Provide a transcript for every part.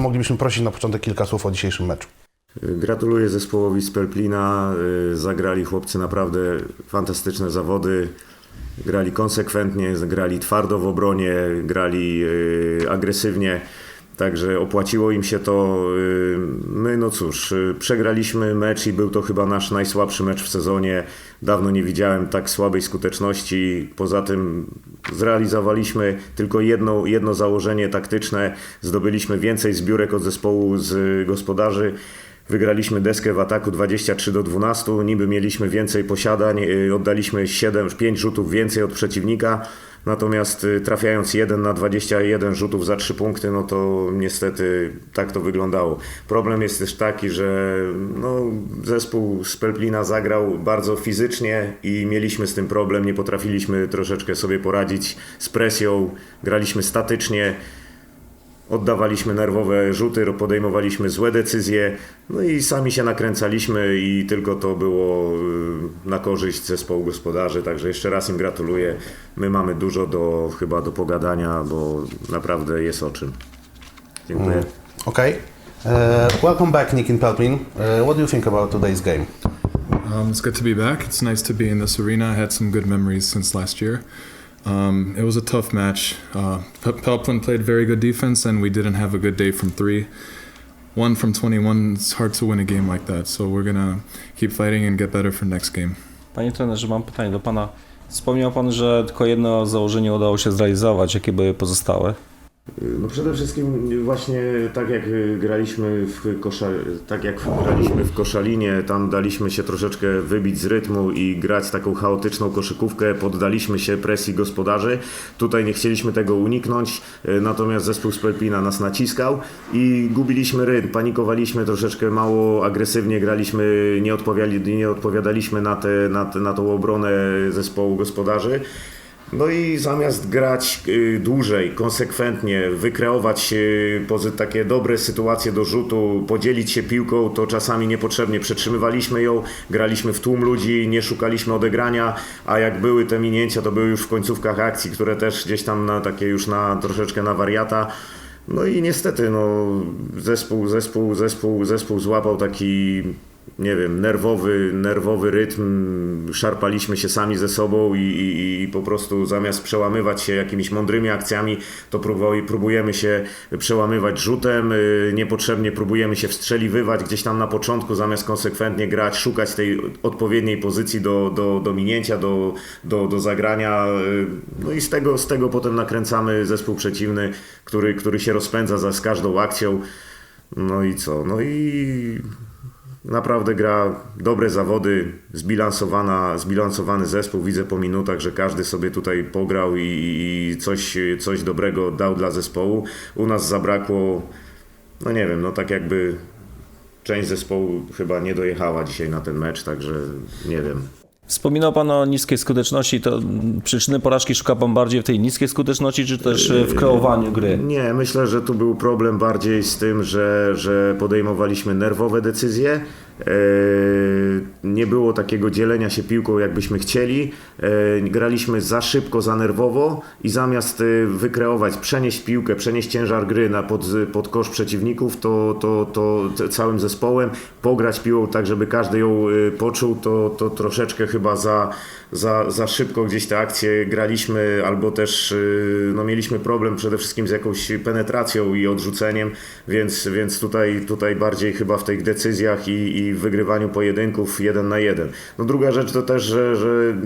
moglibyśmy prosić na początek kilka słów o dzisiejszym meczu. Gratuluję zespołowi z Pelplina. Y, Zagrali chłopcy naprawdę fantastyczne zawody. Grali konsekwentnie, grali twardo w obronie, grali y, agresywnie. Także opłaciło im się to. Y, My, no cóż, y, przegraliśmy mecz i był to chyba nasz najsłabszy mecz w sezonie. Dawno nie widziałem tak słabej skuteczności. Poza tym zrealizowaliśmy tylko jedno, jedno założenie taktyczne. Zdobyliśmy więcej zbiórek od zespołu z gospodarzy. Wygraliśmy deskę w ataku 23 do 12, niby mieliśmy więcej posiadań, y, oddaliśmy 7, 5 rzutów więcej od przeciwnika, natomiast y, trafiając 1 na 21 rzutów za 3 punkty, no to niestety tak to wyglądało. Problem jest też taki, że no, zespół z Pelplina zagrał bardzo fizycznie i mieliśmy z tym problem, nie potrafiliśmy troszeczkę sobie poradzić z presją, graliśmy statycznie, oddawaliśmy nerwowe rzuty, podejmowaliśmy złe decyzje, no i sami się nakręcaliśmy i tylko to było y, na korzyść zespołu gospodarzy, także jeszcze raz im gratuluję. My mamy dużo do chyba do pogadania, bo naprawdę jest o czym. Dziękuję. Okay. Uh, welcome back, Nick in Pelplin. Uh, what do you think about today's game? Um, it's good to be back. It's nice to be in this arena. I had some good memories since last year. Um, it was a tough match. Uh, Pelplin played very good defense, and we didn't have a good day from three. One from 21, it's hard to win a game like that. So we're to keep fighting and get better for next game. Panie trenerze, mam pytanie do pana. Wspomniał pan, że tylko jedno założenie udało się zrealizować. Jakie były pozostałe? No przede wszystkim właśnie tak jak graliśmy w kosza, tak jak graliśmy w koszalinie, tam daliśmy się troszeczkę wybić z rytmu i grać taką chaotyczną koszykówkę, poddaliśmy się presji gospodarzy. Tutaj nie chcieliśmy tego uniknąć, y, natomiast zespół z Pelpina nas naciskał i gubiliśmy rytm, panikowaliśmy troszeczkę mało agresywnie graliśmy, nie, nie odpowiadaliśmy na, te, na, na tą obronę zespołu gospodarzy. No i zamiast grać y, dłużej, konsekwentnie, wykreować pozy- takie dobre sytuacje do rzutu, podzielić się piłką, to czasami niepotrzebnie przetrzymywaliśmy ją, graliśmy w tłum ludzi, nie szukaliśmy odegrania, a jak były te minięcia, to były już w końcówkach akcji, które też gdzieś tam na takie już na troszeczkę na wariata. No i niestety, no, zespół, zespół, zespół, zespół złapał taki, nie wiem, nerwowy, nerwowy rytm, szarpaliśmy się sami ze sobą i, i, i po prostu zamiast przełamywać się jakimiś mądrymi akcjami, to próbuje, próbujemy się przełamywać rzutem, y, niepotrzebnie próbujemy się wstrzeliwywać gdzieś tam na początku, zamiast konsekwentnie grać, szukać tej odpowiedniej pozycji do, do, do minięcia, do, do, do zagrania. y, No i z tego, z tego potem nakręcamy zespół przeciwny, który, który się rozpędza za z każdą akcją. No i co? No i Naprawdę gra dobre zawody, zbilansowana, zbilansowany zespół. Widzę po minutach, że każdy sobie tutaj pograł i, i coś, coś dobrego dał dla zespołu. U nas zabrakło, no nie wiem, no tak jakby część zespołu chyba nie dojechała dzisiaj na ten mecz, także nie wiem. Wspominał pan o niskiej skuteczności. To przyczyny porażki szuka pan bardziej w tej niskiej skuteczności, czy też e, w kreowaniu gry? Nie, myślę, że tu był problem bardziej z tym, że, że podejmowaliśmy nerwowe decyzje. E, Nie było takiego dzielenia się piłką, jakbyśmy chcieli. E, Graliśmy za szybko, za nerwowo i zamiast e, wykreować, przenieść piłkę, przenieść ciężar gry na pod, pod kosz przeciwników, to, to, to całym zespołem pograć piłą tak, żeby każdy ją poczuł, to, to troszeczkę chyba za, za, za szybko gdzieś te akcje graliśmy, albo też no, mieliśmy problem przede wszystkim z jakąś penetracją i odrzuceniem, więc, więc tutaj, tutaj bardziej chyba w tych decyzjach i, i w wygrywaniu pojedynków jeden na jeden. No druga rzecz to też, że, że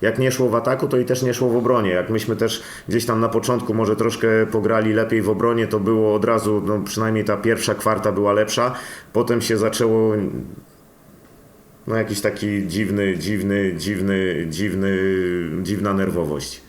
jak nie szło w ataku, to i też nie szło w obronie. Jak myśmy też gdzieś tam na początku może troszkę pograli lepiej w obronie, to było od razu, no przynajmniej ta pierwsza kwarta była lepsza, potem się zaczęło no jakiś taki dziwny, dziwny, dziwny, dziwny, dziwna nerwowość.